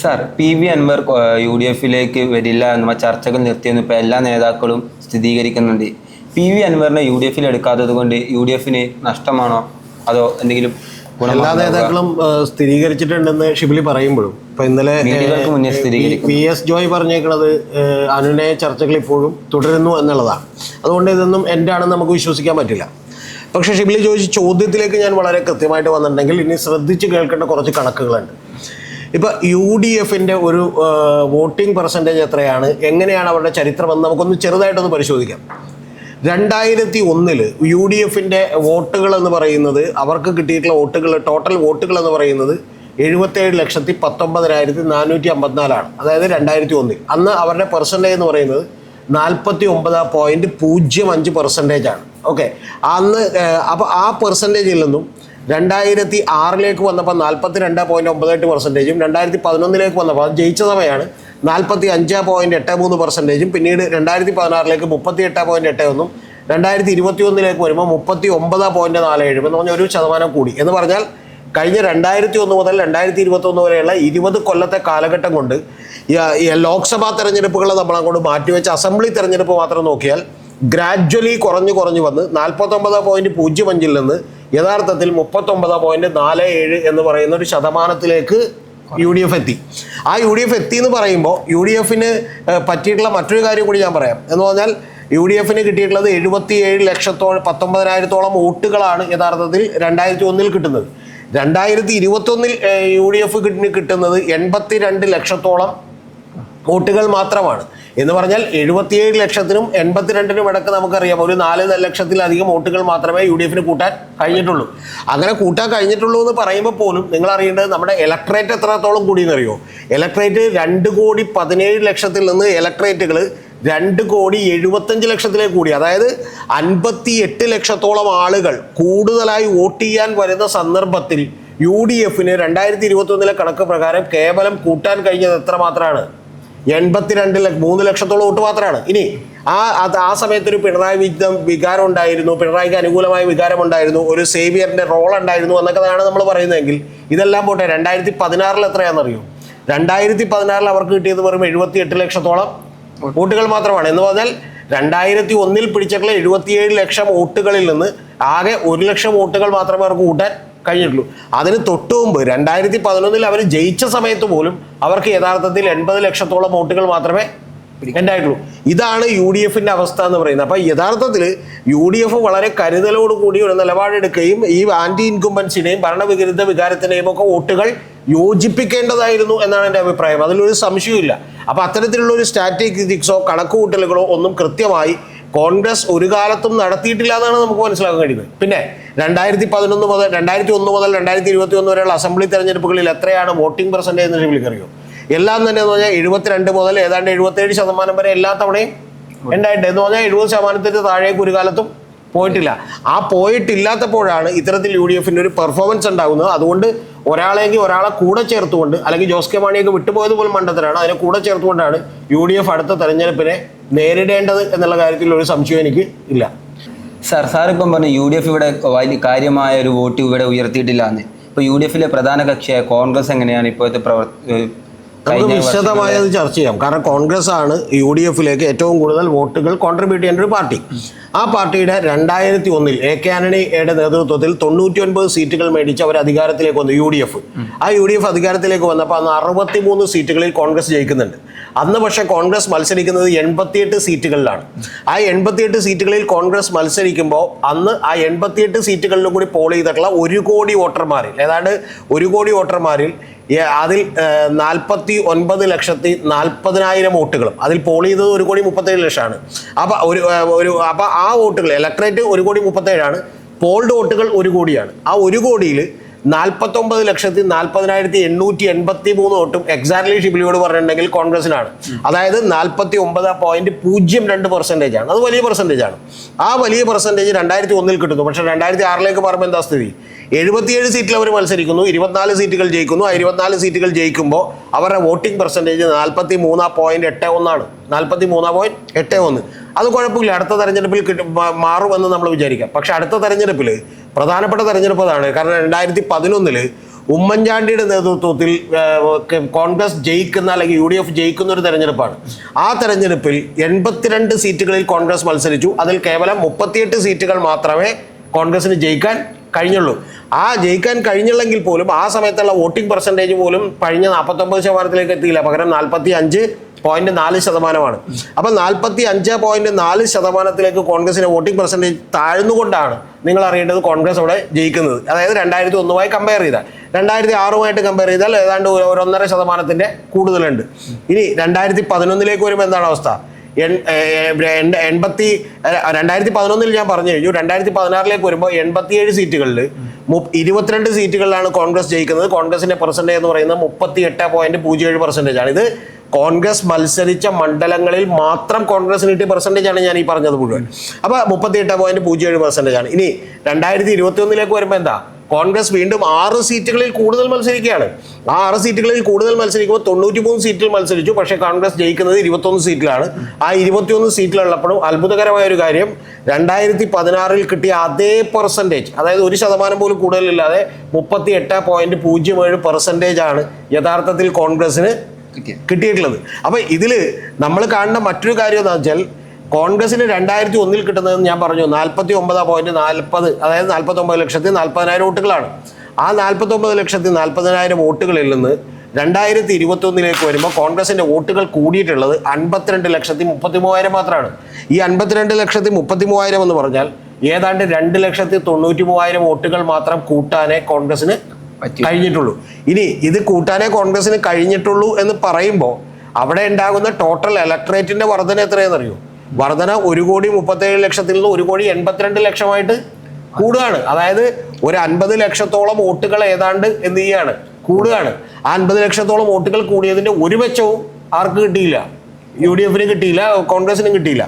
Sir P V Anvar U D എഫിലേക്ക് വരില്ല എന്ന ചർച്ചകൾ നിർത്തിയെന്ന് ഇപ്പോൾ എല്ലാ നേതാക്കളും സ്ഥിരീകരിക്കുന്നുണ്ട്. പി വി അൻവറിനെ യു ഡി എഫിൽ എടുക്കാത്തത് കൊണ്ട് യു ഡി എഫിന് നഷ്ടമാണോ? അതോ എന്തെങ്കിലും എല്ലാ നേതാക്കളും സ്ഥിരീകരിച്ചിട്ടുണ്ടെന്ന് ഷിബിലി പറയുമ്പോഴും. ഇപ്പൊ ഇന്നലെ പി. എസ്. ജോയ് പറഞ്ഞേക്കുന്നത് അനുനയ ചർച്ചകൾ ഇപ്പോഴും തുടരുന്നു എന്നുള്ളതാണ്. അതുകൊണ്ട് ഇതൊന്നും എന്റെ ആണെന്ന് നമുക്ക് വിശ്വസിക്കാൻ പറ്റില്ല. പക്ഷെ ഷിബിലി ചോദിച്ച ചോദ്യത്തിലേക്ക് ഞാൻ വളരെ കൃത്യമായിട്ട് വന്നിട്ടുണ്ടെങ്കിൽ ഇനി ശ്രദ്ധിച്ച് കേൾക്കേണ്ട കുറച്ച് കണക്കുകളുണ്ട്. ഇപ്പൊ യു ഡി എഫിന്റെ ഒരു വോട്ടിംഗ് പെർസെന്റേജ് എത്രയാണ്? എങ്ങനെയാണ് അവരുടെ ചരിത്രം എന്ന് നമുക്കൊന്ന് ചെറുതായിട്ടൊന്ന് പരിശോധിക്കാം. രണ്ടായിരത്തി ഒന്നിൽ യു ഡി എഫിന്റെ വോട്ടുകൾ എന്ന് പറയുന്നത് അവർക്ക് കിട്ടിയിട്ടുള്ള വോട്ടുകൾ ടോട്ടൽ വോട്ടുകൾ എന്ന് പറയുന്നത് എഴുപത്തേഴ് ലക്ഷത്തി പത്തൊമ്പതിനായിരത്തി നാനൂറ്റി അമ്പത്തിനാലാണ് അതായത് രണ്ടായിരത്തി ഒന്നിൽ അന്ന് അവരുടെ പെർസെന്റേജ് എന്ന് പറയുന്നത് നാൽപ്പത്തി ഒമ്പത് പോയിന്റ് പൂജ്യം അഞ്ച് പെർസെന്റേജ് ആണ്. ഓക്കെ. അന്ന് അപ്പോൾ ആ പെർസെന്റേജിൽ നിന്നും രണ്ടായിരത്തി ആറിലേക്ക് വന്നപ്പോൾ നാൽപ്പത്തി രണ്ട് പോയിന്റ് ഒമ്പത് എട്ട് പെർസെന്റേജും രണ്ടായിരത്തി പതിനൊന്നിലേക്ക് വന്നപ്പോൾ ജയിച്ച സമയമാണ് നാൽപ്പത്തി അഞ്ച് പോയിന്റ് എട്ട് മൂന്ന് പെർസെന്റേജും പിന്നീട് രണ്ടായിരത്തി പതിനാറിലേക്ക് മുപ്പത്തി എട്ട് പോയിന്റ് എട്ട് ഒന്നും രണ്ടായിരത്തി ഇരുപത്തി ഒന്നിലേക്ക് വരുമ്പോൾ മുപ്പത്തി ഒമ്പത് പോയിന്റ് നാല് ഏഴും എന്ന് പറഞ്ഞാൽ ഒരു ശതമാനം കൂടി. എന്ന് പറഞ്ഞാൽ കഴിഞ്ഞ രണ്ടായിരത്തി ഒന്ന് മുതൽ രണ്ടായിരത്തി ഇരുപത്തി ഒന്ന് വരെയുള്ള ഇരുപത് കൊല്ലത്തെ കാലഘട്ടം കൊണ്ട് ലോക്സഭാ തെരഞ്ഞെടുപ്പുകൾ നമ്മൾ അങ്ങോട്ട് മാറ്റിവെച്ച് അസംബ്ലി തെരഞ്ഞെടുപ്പ് മാത്രം നോക്കിയാൽ ഗ്രാജ്വലി കുറഞ്ഞു കുറഞ്ഞു വന്ന് നാൽപ്പത്തൊമ്പത് പോയിന്റ് പൂജ്യം അഞ്ചിൽ നിന്ന് യഥാർത്ഥത്തിൽ മുപ്പത്തൊമ്പത് പോയിന്റ് നാല് ഏഴ് എന്ന് പറയുന്ന ഒരു ശതമാനത്തിലേക്ക് യു ഡി എഫ് എത്തി. ആ യു ഡി എഫ് എത്തി എന്ന് പറയുമ്പോൾ യു ഡി എഫിന് പറ്റിയിട്ടുള്ള മറ്റൊരു കാര്യം കൂടി ഞാൻ പറയാം. എന്ന് പറഞ്ഞാൽ യു ഡി എഫിന് കിട്ടിയിട്ടുള്ളത് എഴുപത്തിയേഴ് ലക്ഷത്തോളം പത്തൊമ്പതിനായിരത്തോളം വോട്ടുകളാണ് യഥാർത്ഥത്തിൽ രണ്ടായിരത്തി ഒന്നിൽ കിട്ടുന്നത്. രണ്ടായിരത്തി ഇരുപത്തൊന്നിൽ യു ഡി എഫ് കിട്ടുന്നത് എൺപത്തി രണ്ട് ലക്ഷത്തോളം വോട്ടുകൾ മാത്രമാണ്. എന്ന് പറഞ്ഞാൽ എഴുപത്തിയേഴ് ലക്ഷത്തിനും എൺപത്തിരണ്ടിനും ഇടയ്ക്ക് നമുക്കറിയാം. ഒരു നാല് ലക്ഷത്തിലധികം വോട്ടുകൾ മാത്രമേ യു ഡി എഫിന് കൂട്ടാൻ കഴിഞ്ഞിട്ടുള്ളൂ. അങ്ങനെ കൂട്ടാൻ കഴിഞ്ഞിട്ടുള്ളൂ എന്ന് പറയുമ്പോൾ പോലും നിങ്ങൾ അറിയേണ്ടത് നമ്മുടെ ഇലക്ട്രേറ്റ് എത്രത്തോളം കൂടിയെന്നറിയോ? ഇലക്ട്രേറ്റ് രണ്ട് കോടി പതിനേഴ് ലക്ഷത്തിൽ നിന്ന് ഇലക്ട്രേറ്റുകൾ രണ്ട് കോടി എഴുപത്തഞ്ച് ലക്ഷത്തിലേക്ക് കൂടി. അതായത് അൻപത്തി എട്ട് ലക്ഷത്തോളം ആളുകൾ കൂടുതലായി വോട്ട് ചെയ്യാൻ വരുന്ന സന്ദർഭത്തിൽ യു ഡി എഫിന് രണ്ടായിരത്തി ഇരുപത്തി ഒന്നിലെ കണക്ക് പ്രകാരം കേവലം കൂട്ടാൻ കഴിഞ്ഞത് എത്ര മാത്രമാണ് എൺപത്തിരണ്ട് ലക്ഷ മൂന്ന് ലക്ഷത്തോളം വോട്ട് മാത്രമാണ് ഇനി ആ അത് ആ സമയത്തൊരു പിണറായി വിധം വികാരം ഉണ്ടായിരുന്നു പിണറായിക്ക് അനുകൂലമായ വികാരം ഉണ്ടായിരുന്നു ഒരു സേവിയറിന്റെ റോൾ ഉണ്ടായിരുന്നു എന്നൊക്കെയാണ് നമ്മൾ പറയുന്നതെങ്കിൽ ഇതെല്ലാം പോട്ടെ രണ്ടായിരത്തി പതിനാറിൽ എത്രയാണെന്നറിയോ? രണ്ടായിരത്തി പതിനാറിൽ അവർക്ക് കിട്ടിയത് വെറും എഴുപത്തി എട്ട് ലക്ഷത്തോളം വോട്ടുകൾ മാത്രമാണ്. എന്ന് പറഞ്ഞാൽ രണ്ടായിരത്തി ഒന്നിൽ പിടിച്ചിട്ടുള്ള എഴുപത്തിയേഴ് ലക്ഷം വോട്ടുകളിൽ നിന്ന് ആകെ ഒരു ലക്ഷം വോട്ടുകൾ മാത്രമേ അവർക്ക് കൂട്ടാൻ കഴിഞ്ഞിട്ടുള്ളൂ. അതിന് തൊട്ടു മുമ്പ് രണ്ടായിരത്തി പതിനൊന്നിൽ അവർ ജയിച്ച സമയത്ത് പോലും അവർക്ക് യഥാർത്ഥത്തിൽ എൺപത് ലക്ഷത്തോളം വോട്ടുകൾ മാത്രമേ ഉണ്ടായിട്ടുള്ളൂ. ഇതാണ് യു ഡി എഫിന്റെ അവസ്ഥ എന്ന് പറയുന്നത്. അപ്പൊ യഥാർത്ഥത്തിൽ യു ഡി എഫ് വളരെ കരുതലോട് കൂടി ഒരു നിലപാടെടുക്കുകയും ഈ ആന്റി ഇൻകുംബൻസിനെയും ഭരണവിരുദ്ധ വികാരത്തിനെയും ഒക്കെ വോട്ടുകൾ യോജിപ്പിക്കേണ്ടതായിരുന്നു എന്നാണ് എന്റെ അഭിപ്രായം. അതിലൊരു സംശയമില്ല അപ്പൊ അത്തരത്തിലുള്ള ഒരു സ്റ്റാറ്റിസ്റ്റിക്സോ കണക്കുകൂട്ടലുകളോ ഒന്നും കൃത്യമായി കോൺഗ്രസ് ഒരു കാലത്തും നടത്തിയിട്ടില്ല എന്നാണ് നമുക്ക് മനസ്സിലാക്കാൻ കഴിയുന്നത്. പിന്നെ രണ്ടായിരത്തി പതിനൊന്ന് മുതൽ രണ്ടായിരത്തി ഒന്ന് മുതൽ രണ്ടായിരത്തി ഇരുപത്തി ഒന്ന് വരെയുള്ള അസംബ്ലി തെരഞ്ഞെടുപ്പുകളിൽ എത്രയാണ് വോട്ടിംഗ് പെർസെന്റേജ് എന്ന് വിളിക്കറിയോ? എല്ലാം തന്നെ എന്ന് പറഞ്ഞാൽ എഴുപത്തിരണ്ട് മുതൽ ഏതാണ്ട് എഴുപത്തേഴ് ശതമാനം വരെ എല്ലാ തവണയും ഉണ്ടായിട്ട് എന്ന് പറഞ്ഞാൽ എഴുപത് ശതമാനത്തിന് താഴേക്ക് ഒരു കാലത്തും പോയിട്ടില്ല. ആ പോയിട്ടില്ലാത്തപ്പോഴാണ് ഇത്തരത്തിൽ യു ഡി എഫിന്റെ ഒരു പെർഫോമൻസ് ഉണ്ടാകുന്നത്. അതുകൊണ്ട് ഒരാളെങ്കിൽ ഒരാളെ കൂടെ ചേർത്തുകൊണ്ട് അല്ലെങ്കിൽ ജോസ് കെ മാണിയൊക്കെ വിട്ടുപോയത് പോലും മണ്ടത്തരാണ് അതിനെ കൂടെ ചേർത്തുകൊണ്ടാണ് യു ഡി എഫ് അടുത്ത തെരഞ്ഞെടുപ്പിനെ നേരിടേണ്ടത് എന്നുള്ള കാര്യത്തിൽ ഒരു സംശയം എനിക്ക് ഇല്ല. സാർ സാർ ഇപ്പം പറഞ്ഞു യു ഡി എഫ് ഇവിടെ വലിയ കാര്യമായ ഒരു വോട്ട് ഇവിടെ ഉയർത്തിയിട്ടില്ല എന്ന് ഇപ്പോൾ യു ഡി എഫിലെ പ്രധാന കക്ഷിയായ കോൺഗ്രസ് എങ്ങനെയാണ് ഇപ്പോഴത്തെ പ്രവർ നമുക്ക് വിശദമായി അത് ചർച്ച ചെയ്യാം. കാരണം കോൺഗ്രസ് ആണ് യു ഡി എഫിലേക്ക് ഏറ്റവും കൂടുതൽ വോട്ടുകൾ കോൺട്രിബ്യൂട്ട് ചെയ്യേണ്ട ഒരു പാർട്ടി. ആ പാർട്ടിയുടെ രണ്ടായിരത്തി ഒന്നിൽ എ കെ ആന്റണിയുടെ നേതൃത്വത്തിൽ തൊണ്ണൂറ്റി ഒൻപത് സീറ്റുകൾ മേടിച്ച് അവർ അധികാരത്തിലേക്ക് വന്നു യു ഡി എഫ് ആ യു ഡി എഫ് അധികാരത്തിലേക്ക് വന്നപ്പോൾ അന്ന് അറുപത്തി മൂന്ന് സീറ്റുകളിൽ കോൺഗ്രസ് ജയിക്കുന്നുണ്ട്. അന്ന് പക്ഷേ കോൺഗ്രസ് മത്സരിക്കുന്നത് എൺപത്തിയെട്ട് സീറ്റുകളിലാണ്. ആ എൺപത്തിയെട്ട് സീറ്റുകളിൽ കോൺഗ്രസ് മത്സരിക്കുമ്പോൾ അന്ന് ആ എൺപത്തിയെട്ട് സീറ്റുകളിലും കൂടി പോൾ ചെയ്തിട്ടുള്ള ഒരു കോടി വോട്ടർമാരിൽ ഏതാണ്ട് ഒരു കോടി വോട്ടർമാരിൽ അതിൽ നാൽപ്പത്തി ഒൻപത് ലക്ഷത്തി നാൽപ്പതിനായിരം വോട്ടുകളും. അതിൽ പോൾ ചെയ്തത് ഒരു കോടി മുപ്പത്തേഴ് ലക്ഷമാണ്. അപ്പം ഒരു ഒരു അപ്പം ആ വോട്ടുകൾ ഇലക്ട്രേറ്റ് ഒരു കോടി മുപ്പത്തേഴാണ് പോൾഡ് വോട്ടുകൾ ഒരു കോടിയാണ്. ആ ഒരു കോടിയിൽ നാൽപ്പത്തൊമ്പത് ലക്ഷത്തി നാൽപ്പതിനായിരത്തി എണ്ണൂറ്റി എൺപത്തി മൂന്ന് വോട്ടും എക്സാക്ട്ലി ഷിബിലിയോട് പറഞ്ഞിട്ടുണ്ടെങ്കിൽ കോൺഗ്രസിനാണ്. അതായത് നാൽപ്പത്തി ഒമ്പത് പോയിന്റ് പൂജ്യം രണ്ട് പെർസെന്റേജ് ആണ്. അത് വലിയ പെർസെന്റേജ് ആണ്. ആ വലിയ പെർസെന്റേജ് രണ്ടായിരത്തി ഒന്നിൽ കിട്ടുന്നു. പക്ഷേ രണ്ടായിരത്തി ആറിലേക്ക് പറയുമ്പോൾ എന്താ സ്ഥിതി? എഴുപത്തിയേഴ് സീറ്റിൽ അവർ മത്സരിക്കുന്നു ഇരുപത്തിനാല് സീറ്റുകൾ ജയിക്കുന്നു. ആ ഇരുപത്തിനാല് സീറ്റുകൾ ജയിക്കുമ്പോൾ അവരുടെ വോട്ടിംഗ് പെർസെന്റേജ് നാൽപ്പത്തി മൂന്ന് പോയിന്റ് എട്ട് ഒന്നാണ്. നാൽപ്പത്തി മൂന്ന് പോയിന്റ് എട്ട് ഒന്ന്. അത് കുഴപ്പമില്ല. അടുത്ത തെരഞ്ഞെടുപ്പിൽ കിട്ടും മാറുമെന്ന് നമ്മൾ വിചാരിക്കാം. പക്ഷെ അടുത്ത തെരഞ്ഞെടുപ്പിൽ പ്രധാനപ്പെട്ട തെരഞ്ഞെടുപ്പ് അതാണ് കാരണം രണ്ടായിരത്തി പതിനൊന്നിൽ ഉമ്മൻചാണ്ടിയുടെ നേതൃത്വത്തിൽ കോൺഗ്രസ് ജയിക്കുന്ന അല്ലെങ്കിൽ യു ഡി എഫ് ജയിക്കുന്ന ഒരു തെരഞ്ഞെടുപ്പാണ്. ആ തെരഞ്ഞെടുപ്പിൽ എൺപത്തിരണ്ട് സീറ്റുകളിൽ കോൺഗ്രസ് മത്സരിച്ചു. അതിൽ കേവലം മുപ്പത്തിയെട്ട് സീറ്റുകൾ മാത്രമേ കോൺഗ്രസിന് ജയിക്കാൻ കഴിഞ്ഞുള്ളൂ. ആ ജയിക്കാൻ കഴിഞ്ഞുള്ളെങ്കിൽ പോലും ആ സമയത്തുള്ള വോട്ടിംഗ് പെർസെന്റേജ് പോലും കഴിഞ്ഞ നാൽപ്പത്തൊമ്പത് ശതമാനത്തിലേക്ക് എത്തിയില്ല. പകരം നാൽപ്പത്തി അഞ്ച് പോയിന്റ് നാല് ശതമാനമാണ്. അപ്പം നാൽപ്പത്തി അഞ്ച് പോയിന്റ് നാല് ശതമാനത്തിലേക്ക് കോൺഗ്രസിന്റെ വോട്ടിംഗ് പെർസെന്റേജ് താഴ്ന്നുകൊണ്ടാണ് നിങ്ങൾ അറിയേണ്ടത് കോൺഗ്രസ് അവിടെ ജയിക്കുന്നത്. അതായത് രണ്ടായിരത്തി ഒന്നുമായി കമ്പയർ ചെയ്താൽ. രണ്ടായിരത്തി ആറുമായിട്ട് കമ്പയർ ചെയ്താൽ ഏതാണ്ട് ഒരു ഒന്നര ശതമാനത്തിന്റെ കൂടുതലുണ്ട്. ഇനി രണ്ടായിരത്തി പതിനൊന്നിലേക്ക് വരുമ്പോൾ എന്താണ് അവസ്ഥ? എൺപത്തി രണ്ടായിരത്തി പതിനൊന്നിൽ ഞാൻ പറഞ്ഞു കഴിഞ്ഞു. രണ്ടായിരത്തി പതിനാറിലേക്ക് വരുമ്പോൾ എൺപത്തിയേഴ് സീറ്റുകളിൽ ഇരുപത്തിരണ്ട് സീറ്റുകളിലാണ് കോൺഗ്രസ് ജയിക്കുന്നത്. കോൺഗ്രസിന്റെ പെർസെന്റേജ് എന്ന് പറയുന്നത് മുപ്പത്തി എട്ട് പോയിന്റ് പൂജ്യം ഏഴ് പെർസെന്റേജ് ആണ്. ഇത് കോൺഗ്രസ് മത്സരിച്ച മണ്ഡലങ്ങളിൽ മാത്രം കോൺഗ്രസിന് കിട്ടിയ പെർസെന്റേജ് ആണ് ഞാൻ ഈ പറഞ്ഞത് മുഴുവൻ. അപ്പോൾ മുപ്പത്തി എട്ട് പോയിന്റ് പൂജ്യം ഏഴ് പെർസെന്റേജ് ആണ്. ഇനി രണ്ടായിരത്തി ഇരുപത്തി ഒന്നിലേക്ക് വരുമ്പോൾ എന്താ? കോൺഗ്രസ് വീണ്ടും ആറ് സീറ്റുകളിൽ കൂടുതൽ മത്സരിക്കുകയാണ്. ആ ആറ് സീറ്റുകളിൽ കൂടുതൽ മത്സരിക്കുമ്പോൾ തൊണ്ണൂറ്റി മൂന്ന് സീറ്റിൽ മത്സരിച്ചു. പക്ഷേ കോൺഗ്രസ് ജയിക്കുന്നത് ഇരുപത്തൊന്ന് സീറ്റിലാണ്. ആ ഇരുപത്തിയൊന്ന് സീറ്റിലുള്ളപ്പോഴും അത്ഭുതകരമായ ഒരു കാര്യം രണ്ടായിരത്തി പതിനാറിൽ കിട്ടിയ അതേ പെർസെന്റേജ് അതായത് ഒരു ശതമാനം പോലും കൂടുതലില്ലാതെ മുപ്പത്തി എട്ട് പോയിന്റ് പൂജ്യം ഏഴ് പെർസെന്റേജ് ആണ് യഥാർത്ഥത്തിൽ കോൺഗ്രസിന് കിട്ടിയിട്ടുള്ളത്. അപ്പോൾ ഇതിൽ നമ്മൾ കാണുന്ന മറ്റൊരു കാര്യം എന്താ വെച്ചാൽ കോൺഗ്രസിന് രണ്ടായിരത്തി ഒന്നിൽ കിട്ടുന്നത് ഞാൻ പറഞ്ഞു. നാൽപ്പത്തി ഒമ്പത് പോയിന്റ് നാൽപ്പത് അതായത് നാൽപ്പത്തി ഒമ്പത് ലക്ഷത്തി നാൽപ്പതിനായിരം വോട്ടുകളാണ്. ആ നാൽപ്പത്തി ഒമ്പത് ലക്ഷത്തി നാൽപ്പതിനായിരം വോട്ടുകളിൽ നിന്ന് രണ്ടായിരത്തി ഇരുപത്തി ഒന്നിലേക്ക് വരുമ്പോൾ കോൺഗ്രസിന്റെ വോട്ടുകൾ കൂടിയിട്ടുള്ളത് അൻപത്തിരണ്ട് ലക്ഷത്തി മുപ്പത്തി മൂവായിരം മാത്രമാണ്. ഈ അൻപത്തിരണ്ട് ലക്ഷത്തി മുപ്പത്തി മൂവായിരം എന്ന് പറഞ്ഞാൽ ഏതാണ്ട് രണ്ട് ലക്ഷത്തി തൊണ്ണൂറ്റി മൂവായിരം വോട്ടുകൾ മാത്രം കൂട്ടാനേ കോൺഗ്രസിന്. കഴിഞ്ഞിട്ടുള്ളൂ. ഇനി ഇത് കൂട്ടാനേ കോൺഗ്രസിന് കഴിഞ്ഞിട്ടുള്ളൂ എന്ന് പറയുമ്പോൾ അവിടെ ഉണ്ടാകുന്ന ടോട്ടൽ ഇലക്ട്രേറ്റിന്റെ വർധന എത്രയാണെന്നറിയോ? വർധന ഒരു കോടി മുപ്പത്തേഴ് ലക്ഷത്തിൽ നിന്ന് ഒരു കോടി എൺപത്തിരണ്ട് ലക്ഷമായിട്ട് കൂടുകയാണ്. അതായത് ഒരു അൻപത് ലക്ഷത്തോളം വോട്ടുകൾ ഏതാണ്ട് എന്ത് ചെയ്യാണ്? കൂടുകയാണ്. ആ അൻപത് ലക്ഷത്തോളം വോട്ടുകൾ കൂടിയതിന്റെ ഒരു മെച്ചവും ആർക്ക് കിട്ടിയില്ല? യു ഡി എഫിന് കിട്ടിയില്ല കോൺഗ്രസിനും കിട്ടിയില്ല.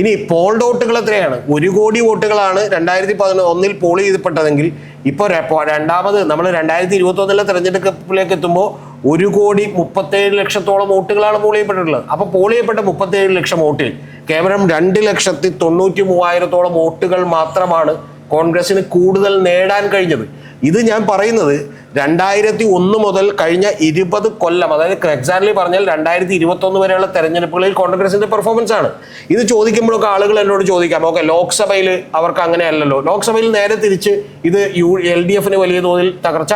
ഇനി പോൾഡ് വോട്ടുകൾ എത്രയാണ്? ഒരു കോടി വോട്ടുകളാണ് രണ്ടായിരത്തി പതിനൊന്ന് ഒന്നിൽ പോൾ ചെയ്തപ്പെട്ടതെങ്കിൽ ഇപ്പോൾ രണ്ടാമത് നമ്മൾ രണ്ടായിരത്തി ഇരുപത്തി ഒന്നിലെ തെരഞ്ഞെടുപ്പിലേക്ക് എത്തുമ്പോൾ ഒരു കോടി മുപ്പത്തേഴ് ലക്ഷത്തോളം വോട്ടുകളാണ് പോൾ ചെയ്യപ്പെട്ടിട്ടുള്ളത് അപ്പോൾ പോൾ ചെയ്യപ്പെട്ട മുപ്പത്തേഴ് ലക്ഷം വോട്ടിൽ കേവലം രണ്ട് ലക്ഷത്തി തൊണ്ണൂറ്റി മൂവായിരത്തോളം വോട്ടുകൾ മാത്രമാണ് കോൺഗ്രസിന് കൂടുതൽ നേടാൻ കഴിഞ്ഞത്. ഇത് ഞാൻ പറയുന്നത് രണ്ടായിരത്തി ഒന്ന് മുതൽ കഴിഞ്ഞ ഇരുപത് കൊല്ലം അതായത് ക്രെക്സാൻലി പറഞ്ഞാൽ രണ്ടായിരത്തി ഇരുപത്തൊന്ന് വരെയുള്ള തെരഞ്ഞെടുപ്പുകളിൽ കോൺഗ്രസിന്റെ പെർഫോമൻസ് ആണ്. ഇത് ചോദിക്കുമ്പോഴൊക്കെ ആളുകൾ എന്നോട് ചോദിക്കാം ഓക്കെ ലോക്സഭയിൽ അവർക്ക് അങ്ങനെയല്ലല്ലോ ലോക്സഭയിൽ നേരെ തിരിച്ച് ഇത് യു എൽ ഡി എഫിന് വലിയ തോതിൽ തകർച്ച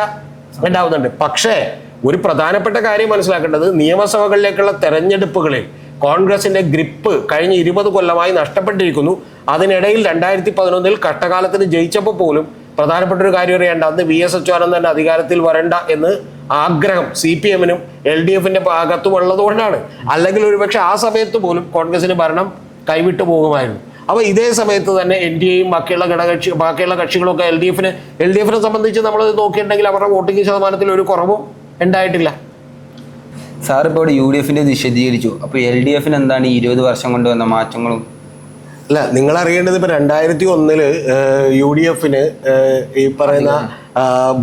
ഉണ്ടാവുന്നുണ്ട്. പക്ഷേ ഒരു പ്രധാനപ്പെട്ട കാര്യം മനസ്സിലാക്കേണ്ടത് നിയമസഭകളിലേക്കുള്ള തെരഞ്ഞെടുപ്പുകളിൽ കോൺഗ്രസിന്റെ ഗ്രിപ്പ് കഴിഞ്ഞ ഇരുപത് കൊല്ലമായി നഷ്ടപ്പെട്ടിരിക്കുന്നു. അതിനിടയിൽ രണ്ടായിരത്തി പതിനൊന്നിൽ കഷ്ടകാലത്തിന് ജയിച്ചപ്പോൾ പോലും പ്രധാനപ്പെട്ട ഒരു കാര്യം അറിയേണ്ട അന്ന് വി എസ് അച്യുതാനന്ദൻ അധികാരത്തിൽ വരണ്ട എന്ന് ആഗ്രഹം സി പി എമ്മിനും എൽ ഡി എഫിന്റെ ഭാഗത്തും ഉള്ളതുകൊണ്ടാണ്. അല്ലെങ്കിൽ ഒരുപക്ഷെ ആ സമയത്ത് പോലും കോൺഗ്രസിന് ഭരണം കൈവിട്ടു പോകുമായിരുന്നു. അപ്പൊ ഇതേ സമയത്ത് തന്നെ എൻ ഡി എയും ബാക്കിയുള്ള ഘടകക്ഷി ബാക്കിയുള്ള കക്ഷികളൊക്കെ എൽ ഡി എഫിന് എൽ ഡി എഫിനെ സംബന്ധിച്ച് നമ്മൾ നോക്കിയിട്ടുണ്ടെങ്കിൽ അവരുടെ വോട്ടിംഗ് ശതമാനത്തിൽ ഒരു കുറവും ഉണ്ടായിട്ടില്ല. സാർ ഇപ്പോൾ ഇവിടെ യു ഡി എഫിന്റെ വിശദീകരിച്ചു അപ്പോൾ എൽ ഡി എഫിന് എന്താണ് ഈ ഇരുപത് വർഷം കൊണ്ട് വന്ന മാറ്റങ്ങളും? അല്ല നിങ്ങൾ അറിയേണ്ടത് ഇപ്പൊ രണ്ടായിരത്തി ഒന്നിൽ യു ഡി എഫിന് ഈ പറയുന്ന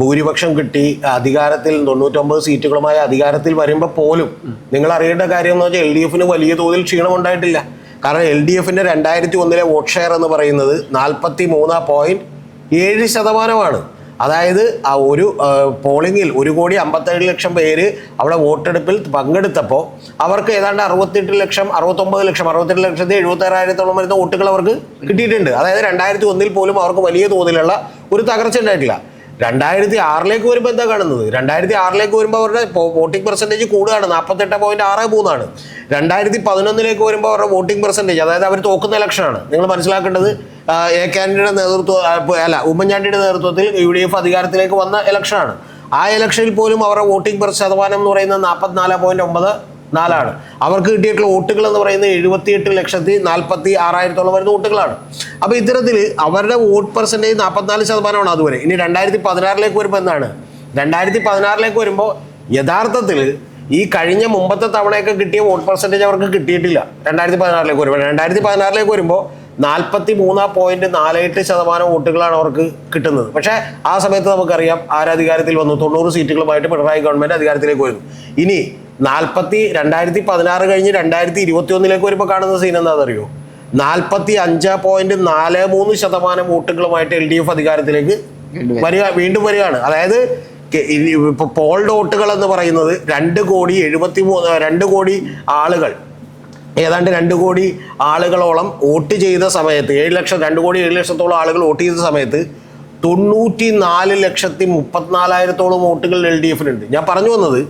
ഭൂരിപക്ഷം കിട്ടി അധികാരത്തിൽ തൊണ്ണൂറ്റൊമ്പത് സീറ്റുകളുമായി അധികാരത്തിൽ വരുമ്പോൾ പോലും നിങ്ങൾ അറിയേണ്ട കാര്യം എന്ന് വെച്ചാൽ എൽ ഡി എഫിന് വലിയ തോതിൽ ക്ഷീണം ഉണ്ടായിട്ടില്ല കാരണം എൽ ഡി എഫിന്റെ രണ്ടായിരത്തി ഒന്നിലെ വോട്ട് ഷെയർ എന്ന് പറയുന്നത് നാൽപ്പത്തി മൂന്ന് പോയിന്റ് ഏഴ് ശതമാനമാണ്. അതായത് ആ ഒരു പോളിംഗിൽ ഒരു കോടി അമ്പത്തേഴ് ലക്ഷം പേര് അവിടെ വോട്ടെടുപ്പിൽ പങ്കെടുത്തപ്പോൾ അവർക്ക് ഏതാണ്ട് അറുപത്തെട്ട് ലക്ഷം അറുപത്തൊമ്പത് ലക്ഷം അറുപത്തെട്ട് ലക്ഷത്തി എഴുപത്തി ആറായിരത്തോളം വരുന്ന വോട്ടുകൾ അവർക്ക് കിട്ടിയിട്ടുണ്ട്. അതായത് രണ്ടായിരത്തി ഒന്നിൽ പോലും അവർക്ക് വലിയ തോതിലുള്ള ഒരു തകർച്ച ഉണ്ടായിട്ടില്ല. രണ്ടായിരത്തി ആറിലേക്ക് വരുമ്പോൾ എന്താ കാണുന്നത്? രണ്ടായിരത്തി ആറിലേക്ക് വരുമ്പോൾ അവരുടെ വോട്ടിംഗ് പെർസെന്റേജ് കൂടുകയാണ്. നാൽപ്പത്തെട്ട് പോയിന്റ് ആറ് മൂന്നാണ്. രണ്ടായിരത്തി പതിനൊന്നിലേക്ക് വരുമ്പോൾ അവരുടെ വോട്ടിംഗ് പെർസെന്റേജ് അതായത് അവർ തോക്കുന്ന ഇലക്ഷനാണ് നിങ്ങൾ മനസ്സിലാക്കേണ്ടത് എ കാൻഡിയുടെ നേതൃത്വം അല്ല ഉമ്മൻചാണ്ടിയുടെ നേതൃത്വത്തിൽ യു ഡി എഫ് അധികാരത്തിലേക്ക് വന്ന ഇലക്ഷനാണ് ആ ഇലക്ഷനിൽ പോലും അവരുടെ വോട്ടിംഗ് ശതമാനം എന്ന് പറയുന്നത് നാൽപ്പത്തിനാല് പോയിന്റ് ഒമ്പത് നാലാണ്. അവർക്ക് കിട്ടിയിട്ടുള്ള വോട്ടുകൾ എന്ന് പറയുന്നത് എഴുപത്തിയെട്ട് ലക്ഷത്തി നാൽപ്പത്തി ആറായിരത്തോളം വരുന്ന വോട്ടുകളാണ്. അപ്പോൾ ഇത്തരത്തിൽ അവരുടെ വോട്ട് പെർസെന്റേജ് നാൽപ്പത്തിനാല് ശതമാനമാണ് അതുവരെ. ഇനി രണ്ടായിരത്തി പതിനാറിലേക്ക് വരുമ്പോൾ എന്താണ്? രണ്ടായിരത്തി പതിനാറിലേക്ക് വരുമ്പോൾ യഥാർത്ഥത്തിൽ ഈ കഴിഞ്ഞ മുമ്പത്തെ തവണയൊക്കെ കിട്ടിയ വോട്ട് പെർസെന്റേജ് അവർക്ക് കിട്ടിയിട്ടില്ല. രണ്ടായിരത്തി പതിനാറിലേക്ക് വരുമ്പോൾ രണ്ടായിരത്തി പതിനാറിലേക്ക് വരുമ്പോൾ നാൽപ്പത്തി മൂന്ന് പോയിന്റ് നാല് എട്ട് ശതമാനം വോട്ടുകളാണ് അവർക്ക് കിട്ടുന്നത്. പക്ഷേ ആ സമയത്ത് നമുക്കറിയാം ആരധികാരത്തിൽ വന്നു. തൊണ്ണൂറ് സീറ്റുകളുമായിട്ട് പിണറായി ഗവൺമെന്റ് അധികാരത്തിലേക്ക് വരുന്നു ഇനി നാൽപ്പത്തി രണ്ടായിരത്തി പതിനാറ് കഴിഞ്ഞ് രണ്ടായിരത്തി ഇരുപത്തി ഒന്നിലേക്ക് വരുമ്പോൾ കാണുന്ന സീൻ എന്താണെന്നറിയോ? നാൽപ്പത്തി അഞ്ച് പോയിന്റ് നാല് മൂന്ന് ശതമാനം വോട്ടുകളുമായിട്ട് എൽ ഡി എഫ് അധികാരത്തിലേക്ക് വരിക വീണ്ടും വരികയാണ്. അതായത് പോൾഡ് ഇപ്പൊ പോൾ ഡോട്ടുകൾ എന്ന് പറയുന്നത് രണ്ട് കോടി എഴുപത്തി മൂന്ന് രണ്ട് കോടി ആളുകൾ ഏതാണ്ട് രണ്ട് കോടി ആളുകളോളം വോട്ട് ചെയ്ത സമയത്ത് ഏഴ് ലക്ഷം രണ്ട് കോടി ഏഴ് ലക്ഷത്തോളം ആളുകൾ വോട്ട് ചെയ്ത സമയത്ത് തൊണ്ണൂറ്റി നാല് ലക്ഷത്തി മുപ്പത്തിനാലായിരത്തോളം വോട്ടുകൾ എൽ ഡി എഫിനുണ്ട് ഞാൻ പറഞ്ഞു വന്നത്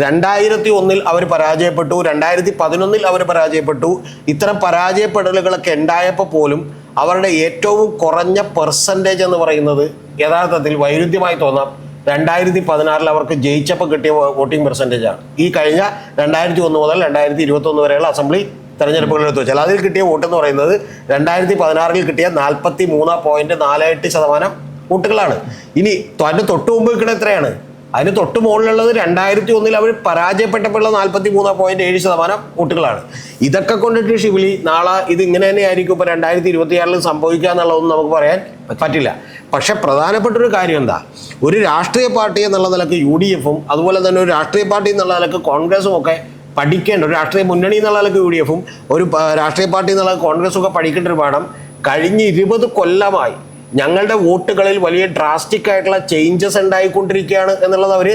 രണ്ടായിരത്തി ഒന്നിൽ അവർ പരാജയപ്പെട്ടു രണ്ടായിരത്തി പതിനൊന്നിൽ അവർ പരാജയപ്പെട്ടു. ഇത്തരം പരാജയപ്പെടലുകളൊക്കെ ഉണ്ടായപ്പോൾ പോലും അവരുടെ ഏറ്റവും കുറഞ്ഞ പെർസെന്റേജ് എന്ന് പറയുന്നത് യഥാർത്ഥത്തിൽ വൈരുദ്ധ്യമായി തോന്നാം. രണ്ടായിരത്തി പതിനാറിൽ അവർക്ക് ജയിച്ചപ്പോൾ കിട്ടിയ വോട്ടിംഗ് പെർസെന്റേജ് ആണ്. ഈ കഴിഞ്ഞ രണ്ടായിരത്തി ഒന്ന് മുതൽ രണ്ടായിരത്തി ഇരുപത്തി ഒന്ന് വരെയുള്ള അസംബ്ലി തെരഞ്ഞെടുപ്പുകൾ എടുത്തു വെച്ചാൽ അതിൽ കിട്ടിയ വോട്ട് എന്ന് പറയുന്നത് രണ്ടായിരത്തി പതിനാറിൽ കിട്ടിയ നാൽപ്പത്തി മൂന്ന് പോയിന്റ് നാല് എട്ട് ശതമാനം വോട്ടുകളാണ്. ഇനി അതിന്റെ തൊട്ട് മുമ്പ് കിട്ടുന്ന എത്രയാണ്? അതിന് തൊട്ട് മുകളിലുള്ളത് രണ്ടായിരത്തി ഒന്നിൽ അവർ പരാജയപ്പെട്ടപ്പോഴുള്ള നാൽപ്പത്തി മൂന്ന് പോയിന്റ് ഏഴ് ശതമാനം വോട്ടുകളാണ്. ഇതൊക്കെ കൊണ്ടിട്ട് ഷിബിലി നാളെ ഇത് ഇങ്ങനെ തന്നെ ആയിരിക്കും ഇപ്പോൾ രണ്ടായിരത്തി ഇരുപത്തി ആറിൽ സംഭവിക്കുക എന്നുള്ളതൊന്നും നമുക്ക് പറയാൻ പറ്റില്ല. പക്ഷെ പ്രധാനപ്പെട്ട ഒരു കാര്യം എന്താ? ഒരു രാഷ്ട്രീയ പാർട്ടി എന്നുള്ള നിലയ്ക്ക് യു ഡി എഫും അതുപോലെ തന്നെ ഒരു രാഷ്ട്രീയ പാർട്ടി എന്നുള്ള നിലയ്ക്ക് കോൺഗ്രസും ഒക്കെ പഠിക്കേണ്ട ഒരു രാഷ്ട്രീയ മുന്നണി എന്നുള്ള നിലയ്ക്ക് യു ഡി എഫും ഒരു രാഷ്ട്രീയ പാർട്ടി എന്നുള്ള കോൺഗ്രസും ഒക്കെ പഠിക്കേണ്ട ഒരു പാഠം കഴിഞ്ഞ ഇരുപത് കൊല്ലമായി ഞങ്ങളുടെ വോട്ടുകളിൽ വലിയ ഡ്രാസ്റ്റിക് ആയിട്ടുള്ള ചേഞ്ചസ് ഉണ്ടായിക്കൊണ്ടിരിക്കുകയാണ് എന്നുള്ളത് അവർ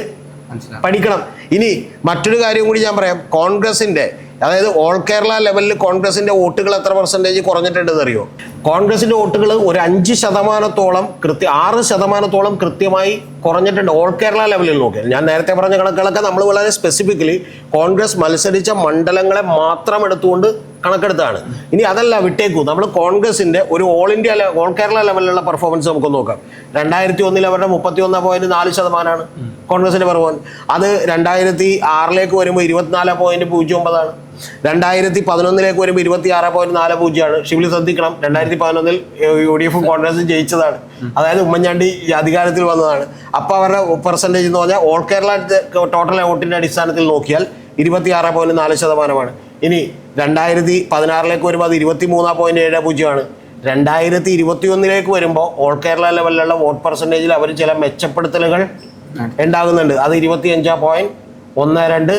പഠിക്കണം. ഇനി മറ്റൊരു കാര്യം കൂടി ഞാൻ പറയാം. കോൺഗ്രസിന്റെ അതായത് ഓൾ കേരള ലെവലിൽ കോൺഗ്രസിന്റെ വോട്ടുകൾ എത്ര പെർസെന്റേജ് കുറഞ്ഞിട്ടുണ്ടെന്ന് അറിയോ? കോൺഗ്രസിന്റെ വോട്ടുകൾ ഒരു അഞ്ച് ശതമാനത്തോളം കൃത്യ ആറ് ശതമാനത്തോളം കൃത്യമായി കുറഞ്ഞിട്ടുണ്ട്. ഓൾ കേരള ലെവലിൽ നോക്കിയാൽ. ഞാൻ നേരത്തെ പറഞ്ഞ കണക്കുകളൊക്കെ നമ്മൾ വളരെ സ്പെസിഫിക്കലി കോൺഗ്രസ് മത്സരിച്ച മണ്ഡലങ്ങളെ മാത്രം എടുത്തുകൊണ്ട് കണക്കെടുത്താണ് ഇനി അതല്ല വിട്ടേക്കൂ. നമ്മൾ കോൺഗ്രസിന്റെ ഒരു ഓൾ ഇന്ത്യ ഓൾ കേരള ലെവലിലുള്ള പെർഫോമൻസ് നമുക്ക് നോക്കാം. രണ്ടായിരത്തി ഒന്നിൽ അവരുടെ മുപ്പത്തി ഒന്ന് പോയിന്റ് നാല് ശതമാനമാണ് കോൺഗ്രസിന്റെ പെർഫോമൻസ് അത് രണ്ടായിരത്തി ആറിലേക്ക് വരുമ്പോൾ ഇരുപത്തിനാല് പോയിന്റ് പൂജ്യം ഒമ്പതാണ്. രണ്ടായിരത്തി പതിനൊന്നിലേക്ക് വരുമ്പോൾ ഇരുപത്തി ആറ് പോയിന്റ് നാല് പൂജ്യമാണ്. ഷിബിൽ ശ്രദ്ധിക്കണം. രണ്ടായിരത്തി പതിനൊന്നിൽ യു ഡി എഫും കോൺഗ്രസും ജയിച്ചതാണ്. അതായത് ഉമ്മൻചാണ്ടി അധികാരത്തിൽ വന്നതാണ്. അപ്പോൾ അവരുടെ പെർസെന്റേജ് എന്ന് പറഞ്ഞാൽ ഓൾ കേരള ടോട്ടൽ വോട്ടിന്റെ അടിസ്ഥാനത്തിൽ നോക്കിയാൽ ഇരുപത്തി ആറ് പോയിന്റ് നാല് ശതമാനമാണ്. ഇനി രണ്ടായിരത്തി പതിനാറിലേക്ക് വരുമ്പോൾ അത് ഇരുപത്തി മൂന്ന് പോയിന്റ് ഏഴ് പൂജ്യമാണ്. രണ്ടായിരത്തി ഇരുപത്തി ഒന്നിലേക്ക് വരുമ്പോൾ ഓൾ കേരള ലെവലിലുള്ള വോട്ട് പെർസെന്റേജിൽ അവർ ചില മെച്ചപ്പെടുത്തലുകൾ ഉണ്ടാകുന്നുണ്ട്. അത് ഇരുപത്തി അഞ്ച് പോയിന്റ് ഒന്ന് രണ്ട്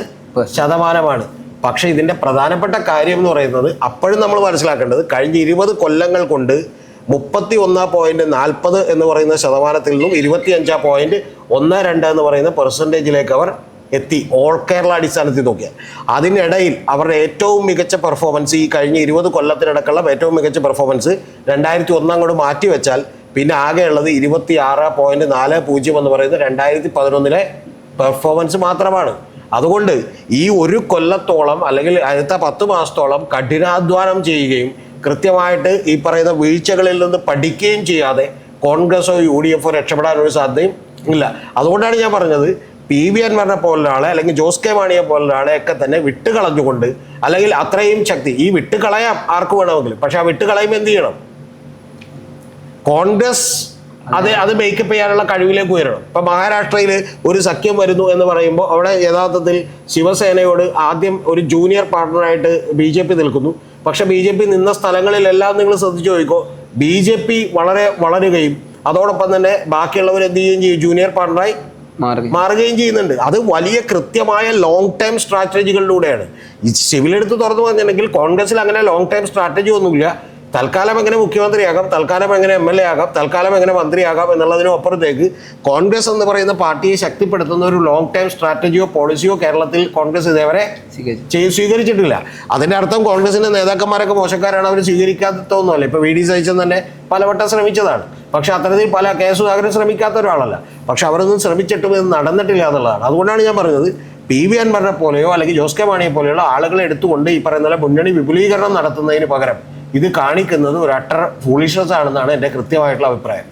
ശതമാനമാണ്. പക്ഷേ ഇതിന്റെ പ്രധാനപ്പെട്ട കാര്യം എന്ന് പറയുന്നത് അപ്പോഴും നമ്മൾ മനസ്സിലാക്കേണ്ടത് കഴിഞ്ഞ ഇരുപത് കൊല്ലങ്ങൾ കൊണ്ട് മുപ്പത്തി ഒന്ന് പോയിന്റ് നാൽപ്പത് എന്ന് പറയുന്ന ശതമാനത്തിൽ നിന്നും ഇരുപത്തി അഞ്ച് പോയിന്റ് ഒന്ന് രണ്ട് എന്ന് പറയുന്ന പെർസെന്റേജിലേക്ക് അവർ എത്തി. ഓൾ കേരള അടിസ്ഥാനത്തിൽ നോക്കിയാൽ. അതിനിടയിൽ അവരുടെ ഏറ്റവും മികച്ച പെർഫോമൻസ് ഈ കഴിഞ്ഞ ഇരുപത് കൊല്ലത്തിനടക്കുള്ള ഏറ്റവും മികച്ച പെർഫോമൻസ് രണ്ടായിരത്തി ഒന്നാം അങ്ങോട്ട് മാറ്റി വെച്ചാൽ പിന്നെ ആകെയുള്ളത് ഇരുപത്തി ആറ് പോയിന്റ് നാല് പൂജ്യം എന്ന് പറയുന്നത് രണ്ടായിരത്തി പതിനൊന്നിലെ പെർഫോമൻസ് മാത്രമാണ്. അതുകൊണ്ട് ഈ ഒരു കൊല്ലത്തോളം അല്ലെങ്കിൽ അടുത്ത പത്ത് മാസത്തോളം കഠിനാധ്വാനം ചെയ്യുകയും കൃത്യമായിട്ട് ഈ പറയുന്ന വീഴ്ചകളിൽ നിന്ന് പഠിക്കുകയും ചെയ്യാതെ കോൺഗ്രസോ യു ഡി എഫോ രക്ഷപ്പെടാനൊരു സാധ്യതയും ഇല്ല. അതുകൊണ്ടാണ് ഞാൻ പറഞ്ഞത് പി വി അൻവറിനെ പോലുള്ള അല്ലെങ്കിൽ ജോസ് കെ മാണിയെ പോലുള്ള ആളെ ഒക്കെ തന്നെ വിട്ടുകളഞ്ഞുകൊണ്ട് അല്ലെങ്കിൽ അത്രയും ശക്തി ഈ വിട്ടുകളയാം ആർക്ക് വേണമെങ്കിലും. പക്ഷെ ആ വിട്ടുകളയുമ്പോൾ എന്ത് ചെയ്യണം? കോൺഗ്രസ് അത് അത്. മേക്കപ്പ് ചെയ്യാനുള്ള കഴിവിലേക്ക് ഉയരണം. ഇപ്പൊ മഹാരാഷ്ട്രയിൽ ഒരു സഖ്യം വരുന്നു എന്ന് പറയുമ്പോൾ അവിടെ യഥാർത്ഥത്തിൽ ശിവസേനയോട് ആദ്യം ഒരു ജൂനിയർ പാർട്ണറായിട്ട് ബി ജെ പി നിൽക്കുന്നു. പക്ഷെ ബി ജെ പി നിന്ന സ്ഥലങ്ങളിലെല്ലാം നിങ്ങൾ ശ്രദ്ധിച്ചു നോക്കിക്കോ ബി ജെ പി വളരെ വളരുകയും അതോടൊപ്പം തന്നെ ബാക്കിയുള്ളവർ എന്ത് ചെയ്യുകയും ചെയ്യും? ജൂനിയർ പാർട്ണറായി മാറുക മാറുകയും. ചെയ്യുന്നുണ്ട്. അത് വലിയ കൃത്യമായ ലോങ് ടൈം സ്ട്രാറ്റജികളിലൂടെയാണ് എടുത്ത് തുറന്നു പറഞ്ഞിട്ടുണ്ടെങ്കിൽ കോൺഗ്രസിൽ അങ്ങനെ ലോങ് ടൈം സ്ട്രാറ്റജി ഒന്നുമില്ല. തൽക്കാലം എങ്ങനെ മുഖ്യമന്ത്രിയാകാം തൽക്കാലം എങ്ങനെ എം എൽ എ ആകാം തൽക്കാലം എങ്ങനെ മന്ത്രിയാകാം എന്നുള്ളതിനും അപ്പുറത്തേക്ക് കോൺഗ്രസ് എന്ന് പറയുന്ന പാർട്ടിയെ ശക്തിപ്പെടുത്തുന്ന ഒരു ലോങ് ടൈം സ്ട്രാറ്റജിയോ പോളിസിയോ കേരളത്തിൽ കോൺഗ്രസ് ഇതേവരെ സ്വീകരിച്ചു. സ്വീകരിച്ചിട്ടില്ല. അതിന്റെ അർത്ഥം കോൺഗ്രസിന്റെ നേതാക്കന്മാരൊക്കെ മോശക്കാരാണ് അവർ സ്വീകരിക്കാത്തതൊന്നുമല്ല. ഇപ്പോൾ വി ഡി സഹിച്ചൻ തന്നെ പലവട്ടം ശ്രമിച്ചതാണ്. പക്ഷെ അത്തരത്തിൽ പല കെ സുധാകരൻ ശ്രമിക്കാത്ത ഒരാളല്ല. പക്ഷെ അവരൊന്നും ശ്രമിച്ചിട്ടും ഇത് നടന്നിട്ടില്ല എന്നുള്ളതാണ്. അതുകൊണ്ടാണ് ഞാൻ പറഞ്ഞത് പി വി അൻവറിനെ പോലെയോ അല്ലെങ്കിൽ ജോസ് കെ മാണിയെ പോലെയുള്ള ആളുകളെ എടുത്തുകൊണ്ട് ഈ പറയുന്ന മുന്നണി വിപുലീകരണം നടത്തുന്നതിന് പകരം ഇത് കാണിക്കുന്നത് ഒരു അട്ടർ ഫൂളിഷസ് ആണെന്നാണ് എന്റെ കൃത്യമായിട്ടുള്ള അഭിപ്രായം.